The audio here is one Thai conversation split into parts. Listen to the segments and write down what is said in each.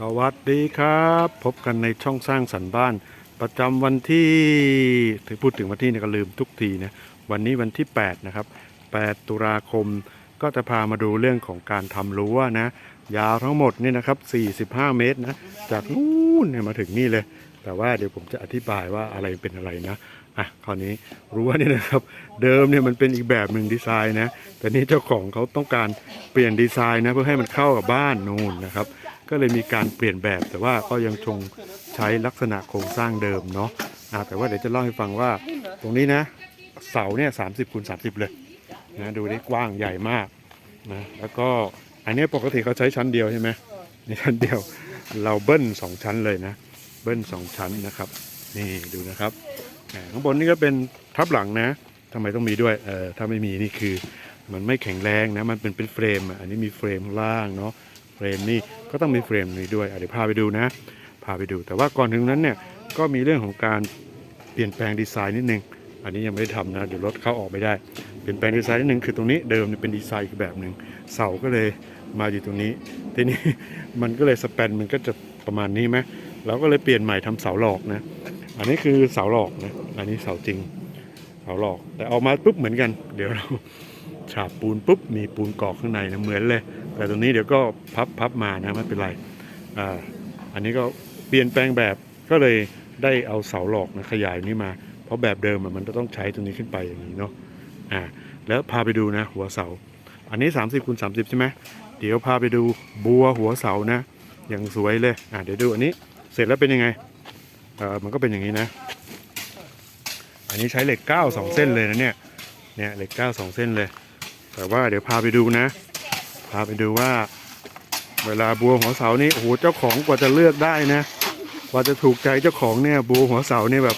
สวัสดีครับ พบกันในช่องสร้างสรรค์บ้าน ประจำวันที่ถึงพูดถึงวันที่เนี่ยก็ลืมทุกทีนะวันนี้วันที่ 8 นะครับ 8 ตุลาคมก็จะพามาดูเรื่องของการทำรั้วนะ ยาวทั้งหมดนี่นะครับ 45 เมตรนะ จากนู้นเนี่ยมาถึงนี่เลย แต่ว่าเดี๋ยวผมจะอธิบายว่าอะไรเป็นอะไรนะอะคราวนี้รั้วนี่นะครับ เดิมเนี่ยมันเป็นอีกแบบหนึ่งดีไซน์นะแต่นี่เจ้าของเขาต้องการเปลี่ยนดีไซน์นะเพื่อให้มันเข้ากับบ้านนู่นนะครับ ก็เลยมีการเปลี่ยนแบบแต่ว่าก็ยังคงใช้ลักษณะโครงสร้างเดิมเนาะะแต่ว่าเดี๋ยวจะเล่าให้ฟังว่าตรงนี้นะเสาเนี่ยสามสิบคูณสาสิบเลยนะดูได้กว้างใหญ่มากนะแล้วก็อันนี้ปกติเขาใช้ชั้นเดียวใช่ไหมในชั้นเดียวเราเบิ้ลสองชั้นเลยนะ เบิ้ลสองชั้นนะครับ นี่ดูนะครับข้างบนนี่ก็เป็นทับหลังนะทำไมต้องมีด้วยเออถ้าไม่มีนี่คือมันไม่แข็งแรงนะมันเป็นเป็นเฟรมอันนี้มีเฟรมข้างล่างเนาะ เฟรมนี่ก็ต้องมีเฟรมนี้ด้วยเดี๋ยวพาไปดูนะพาไปดู แต่ว่าก่อนถึงนั้นเนี่ยก็มีเรื่องของการเปลี่ยนแปลงดีไซน์นิดนึง อันนี้ยังไม่ได้ทำนะเดี๋ยวรถเข้าออกไม่ได้เปลี่ยนแปลงดีไซน์นิดนึงคือตรงนี้เดิมเป็นดีไซน์อีกแบบหนึ่งเสาก็เลยมาอยู่ตรงนี้ ทีนี้มันก็เลยสแปนมันก็จะประมาณนี้ไหมเราก็เลยเปลี่ยนใหม่ทำเสาหลอกนะ อันนี้คือเสาหลอกนะอันนี้เสาจริงเสาหลอก แต่ออกมาปุ๊บเหมือนกัน เดี๋ยวเราฉาบปูนปุ๊บมีปูนกรอกข้างในนะเหมือนเลย แต่ตรงนี้เดี๋ยวก็พับพับมานะไม่เป็นไรอ่าอันนี้ก็เปลี่ยนแปลงแบบก็เลยได้เอาเสาหลอกนะขยายนี้มา เพราะแบบเดิมมันจะต้องใช้ตรงนี้ขึ้นไปอย่างนี้เนาะอ่าแล้วพาไปดูนะหัวเสา อันนี้ 30คูณ30 ใช่ไหมเดี๋ยวพาไปดูบัวหัวเสานะ อย่างสวยเลยอ่าเดี๋ยวดูอันนี้เสร็จแล้วเป็นยังไงเออมันก็เป็นอย่างนี้นะ อันนี้ใช้เหล็กเก้าสองเส้นเลยนะเนี่ยเนี่ยเหล็กเก้าสองเส้นเลย แต่ว่าเดี๋ยวพาไปดูนะาไปดูว่า เวลาบัวหัวเสานี่โอ้โหเจ้าของกว่าจะเลือกได้นะกว่าจะถูกใจเจ้าของเนี่ยบัวหัวเสาเนี่ยแบบ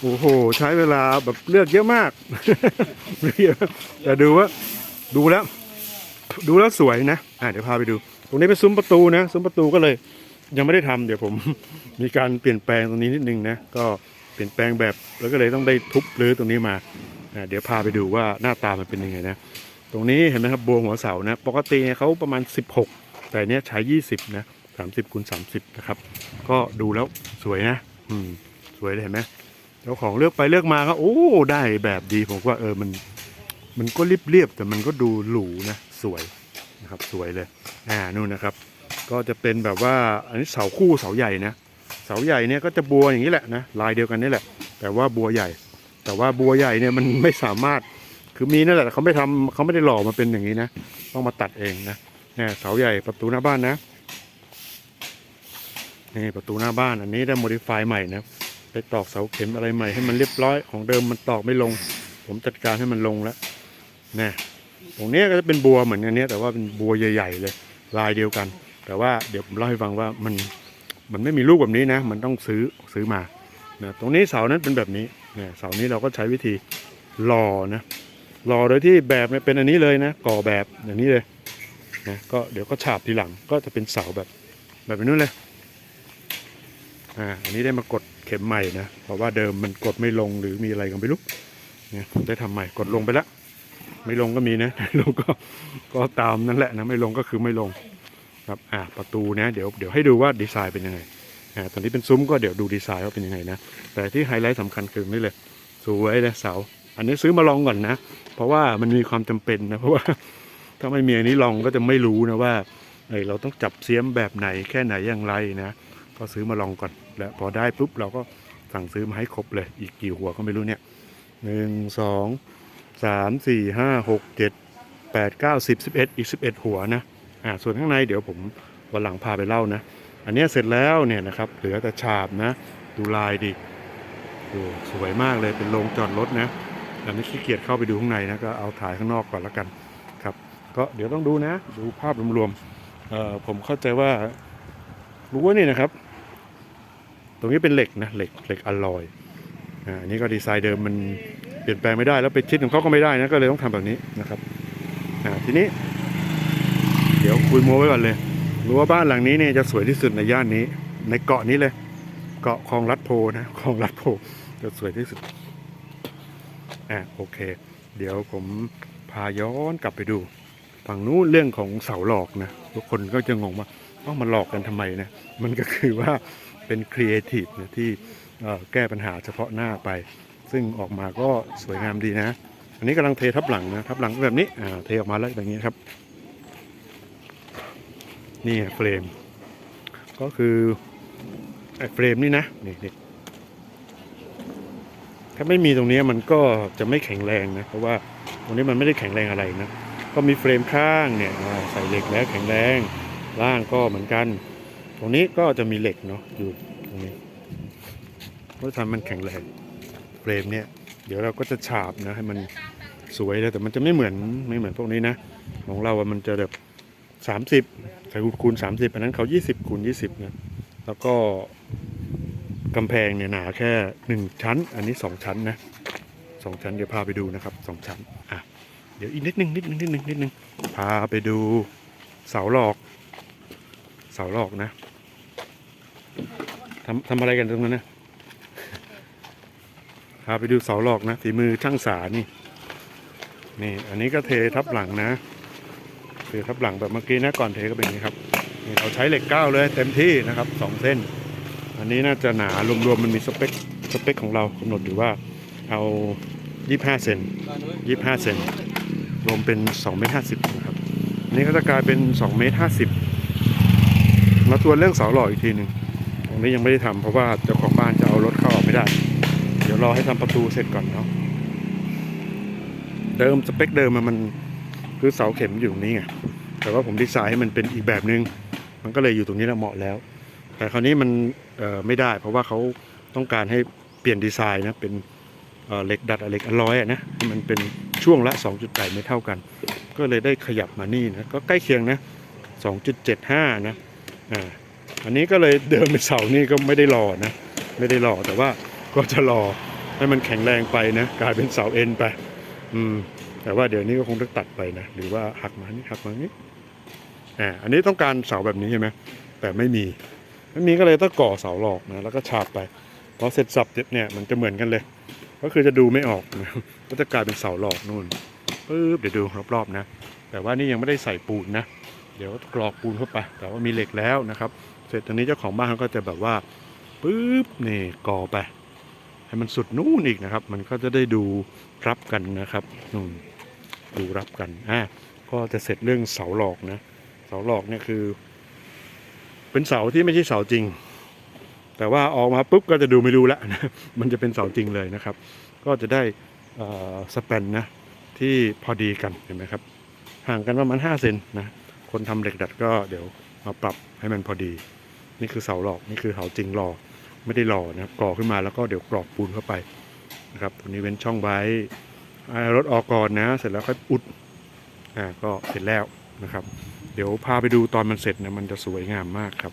โอ้โห ใช้เวลาแบบเลือกเยอะมากแต่ดูว่าดูแล้ว ดูแล้วสวยนะอะเดี๋ยวพาไปดู ตรงนี้เป็นซุ้มประตูนะซุ้มประตูก็เลย ยังไม่ได้ทำเดี๋ยวผมมีการเปลี่ยนแปลงตรงนี้นิดนึงนะก็เปลี่ยนแปลงแบบแล้วก็เลยต้องได้ทุบรื้อตรงนี้มาอะเดี๋ยวพาไปดูว่าหน้าตามันเป็นยังไงนะ ตรงนี้เห็นไหมครับบัวหัวเสานะ ปกติเนี่ยเขาประมาณ 16 แต่เนี้ยใช้ 20 นะ30คูณ30 นะครับ ก็ดูแล้วสวยนะ อืม สวยเลยเห็นไหมเจ้าของเลือกไปเลือกมาก็โอ้ได้แบบดีผมว่าเออมัน มันก็เรียบเรียบๆแต่มันก็ดูหรูนะสวยนะครับสวยเลยอ่านู่นนะครับ ก็จะเป็นแบบว่าอันนี้เสาคู่เสาใหญ่นะเสาใหญ่เนี่ยก็จะบัวอย่างนี้แหละนะลายเดียวกันนี่แหละ แต่ว่าบัวใหญ่ แต่ว่าบัวใหญ่เนี่ยมันไม่สามารถ คือมีนั่นแหละแต่เขาไม่ทำเขาไม่ได้หล่อมาเป็นอย่างนี้นะต้องมาตัดเองนะเนี่ยเสาใหญ่ประตูหน้าบ้านนะนี่ประตูหน้าบ้านอันนี้ได้โมดิฟายใหม่นะไปตอกเสาเข็มอะไรใหม่ให้มันเรียบร้อยของเดิมมันตอกไม่ลง ผมจัดการให้มันลงแล้วนะตรงนี้ก็จะเป็นบัวเหมือนอันนี้แต่ว่าเป็นบัวใหญ่ ๆ เลย ลายเดียวกัน แต่ว่าเดี๋ยวผมเล่าให้ฟังว่ามันมันไม่มีลูกแบบนี้นะ มันต้องซื้อซื้อมานะตรงนี้เสานั้นเป็นแบบนี้เนี่ยเสานี้เราก็ใช้วิธีหล่อนะ หล่อโดยที่แบบเนี่ยเป็นอันนี้เลยนะก่อแบบอย่างนี้เลยนะก็เดี๋ยวก็ฉาบทีหลังก็จะเป็นเสาแบบแบบนู้นเลยอ่าอันนี้ได้มากดเข็มใหม่นะเพราะว่าเดิมมันกดไม่ลงหรือมีอะไรกันไม่รู้เนี่ยได้ทำใหม่กดลงไปแล้วไม่ลงก็มีนะลงก็ก็ตามนั่นแหละนะไม่ลงก็คือไม่ลงครับอ่าประตูนะเดี๋ยวเดี๋ยวให้ดูว่าดีไซน์เป็นยังไงอ่าตอนนี้เป็นซุ้มก็เดี๋ยวดูดีไซน์ว่าเป็นยังไงนะแต่ที่ไฮไลท์สำคัญคือนี่เลยสวยเลยเสาอันนี้ซื้อมาลองก่อนนะ เพราะว่ามันมีความจำเป็นนะเพราะว่าถ้าไม่มีอันนี้ลองก็จะไม่รู้นะว่าเออเราต้องจับเสียมแบบไหนแค่ไหนอย่างไรนะก็ซื้อมาลองก่อน แล้วพอได้ปุ๊บเราก็สั่งซื้อมาให้ครบเลย อีกกี่หัวก็ไม่รู้เนี่ยหนึ่งสองสามสี่ห้าหกเจ็ดแปดเก้าสิบสิบเอ็ดอีกสิบเอ็ดหัวนะอ่าส่วนข้างในเดี๋ยวผมวันหลังพาไปเล่านะ อันนี้เสร็จแล้วเนี่ยนะครับเหลือแต่ฉาบนะ ดูลายดิดูสวยมากเลยเป็นโรงจอดรถนะ อันนี้ขี้เกียจเข้าไปดูข้างในนะก็เอาถ่ายข้างนอกก่อนและกันครับ ก็เดี๋ยวต้องดูนะดูภาพรวมๆเอ่อผมเข้าใจว่ารู้ว่านี่นะครับ ตรงนี้เป็นเหล็กนะเหล็กเหล็กอลลอยอันนี้ก็ดีไซน์เดิมมันเปลี่ยนแปลงไม่ได้แล้วไปชิดของเขาก็ไม่ได้นะก็เลยต้องทำแบบนี้นะครับทีนี้ เดี๋ยวคุยโม้ไว้ก่อนเลยรู้ว่าบ้านหลังนี้เนี่ยจะสวยที่สุดในย่านนี้ ในเกาะนี้เลย เกาะคลองลัดโพนะคลองลัดโพจะสวยที่สุด อะโอเค เดี๋ยวผมพาย้อนกลับไปดู ฝั่งนู้นเรื่องของเสาหลอกนะทุกคนก็จะงงว่าเอามาหลอกกันทำไมนะมันก็คือว่าเป็นครีเอทีฟนะที่แก้ปัญหาเฉพาะหน้าไป ซึ่งออกมาก็สวยงามดีนะ อันนี้กำลังเททับหลังนะทับหลังแบบนี้เทออกมาแล้วแบบนี้ครับ นี่เฟรม ก็คือเฟรมนี่นะนี่นี่ ถ้าไม่มีตรงนี้มันก็จะไม่แข็งแรงนะ เพราะว่าตรงนี้มันไม่ได้แข็งแรงอะไรนะ ก็มีเฟรมข้างเนี่ยใส่เหล็กแล้วแข็งแรง ล่างก็เหมือนกัน ตรงนี้ก็จะมีเหล็กเนาะอยู่ตรงนี้เพื่อทำมันแข็งแรง เฟรมเนี่ยเดี๋ยวเราก็จะฉาบนะให้มันสวยเลยแต่มันจะไม่เหมือนไม่เหมือนพวกนี้นะ ของเราอะมันจะแบบสามสิบใส่คูณสามสิบอันนั้นเขายี่สิบคูณยี่สิบนะแล้วก็ กำแพงเนี่ยหนาแค่หนึ่งชั้น อันนี้สองชั้นนะสองชั้นเดี๋ยวพาไปดูนะครับสองชั้นอะเดี๋ยวอีกนิดนึงนิดนึงนิดนึงนิดนึงพาไปดูเสาหลอก เสาหลอกนะทำทำอะไรกันตรงนั้นนะพาไปดูเสาหลอกนะฝีมือช่างสานี่นี่อันนี้ก็เททับหลังนะเททับหลังแบบเมื่อกี้นะก่อนเทก็เป็นอย่างนี้ครับนี่เราใช้เหล็กเก้าเลยเต็มที่นะครับสองเส้น อันนี้น่าจะหนารวมๆมันมีสเปคสเปคของเรากำหนดอยู่ว่าเอา 25 เซน25 เซนรวมเป็น2เมตร50นะครับอันนี้ก็จะกลายเป็น2เมตร50มาทวนเรื่องเสาหล่ออีกทีหนึ่งตรงนี้ยังไม่ได้ทำเพราะว่าเจ้าของบ้านจะเอารถเข้าออกไม่ได้ เดี๋ยวรอให้ทำประตูเสร็จก่อนเนาะเดิมสเปคเดิมมันคือเสาเข็มอยู่ตรงนี้ไงแต่ว่าผมดีไซน์ให้มันเป็นอีกแบบนึง มันก็เลยอยู่ตรงนี้แล้วเหมาะแล้ว แต่คราวนี้มัน ไม่ได้ เพราะว่าเขาต้องการให้เปลี่ยนดีไซน์นะเป็นเเหล็กดัดเหล็กอลอยนะมันเป็นช่วงละ 2.8 ไม่เท่ากัน ก็เลยได้ขยับมานี่นะก็ใกล้เคียงนะ 2.75 นะอ่าอันนี้ก็เลยเดิมเป็นเสานี่ก็ไม่ได้รอนะไม่ได้รอแต่ว่าก็จะรอให้มันแข็งแรงไปนะกลายเป็นเสาเอ็นไปอืมแต่ว่าเดี๋ยวนี้ก็คงต้องตัดไปนะหรือว่าหักมานี่หักมานี่อ่าอันนี้ต้องการเสาแบบนี้ใช่ไหมแต่ไม่มี ไม่มีก็เลยต้องก่อเสาหลอกนะแล้วก็ฉาบไปพอเสร็จสับเนี่ยมันจะเหมือนกันเลย ก็คือจะดูไม่ออกนะก็จะกลายเป็นเสาหลอกนู่นปึ๊บเดี๋ยวดูรอบๆนะ แต่ว่านี่ยังไม่ได้ใส่ปูนนะ เดี๋ยวกรอกปูนเข้าไป แต่ว่ามีเหล็กแล้วนะครับ เสร็จตอนนี้เจ้าของบ้านเขาก็จะแบบว่าปึ๊บนี่ก่อไป ให้มันสุดนู่นอีกนะครับ มันก็จะได้ดูรับกันนะครับนู่นดูรับกันอะก็จะเสร็จเรื่องเสาหลอกนะ เสาหลอกเนี่ยคือ เป็นเสาที่ไม่ใช่เสาจริง แต่ว่าออกมาปุ๊บก็จะดูไม่ดูแล้วนะมันจะเป็นเสาจริงเลยนะครับ ก็จะได้สเปนนะที่พอดีกันเห็นไหมครับ ห่างกันประมาณ5เซนนะคนทำเหล็กดัดก็เดี๋ยวมาปรับให้มันพอดี นี่คือเสาหลอกนี่คือเสาจริงหลอกไม่ได้หล่อนะครับก่อขึ้นมาแล้วก็เดี๋ยวกรอกปูนเข้าไปนะครับตรงนี้เว้นช่องไว้รถออกก่อนนะ เสร็จแล้วค่อยอุดอ่าก็เสร็จแล้วนะครับ เดี๋ยวพาไปดูตอนมันเสร็จเนี่ยมันจะสวยงามมากครับ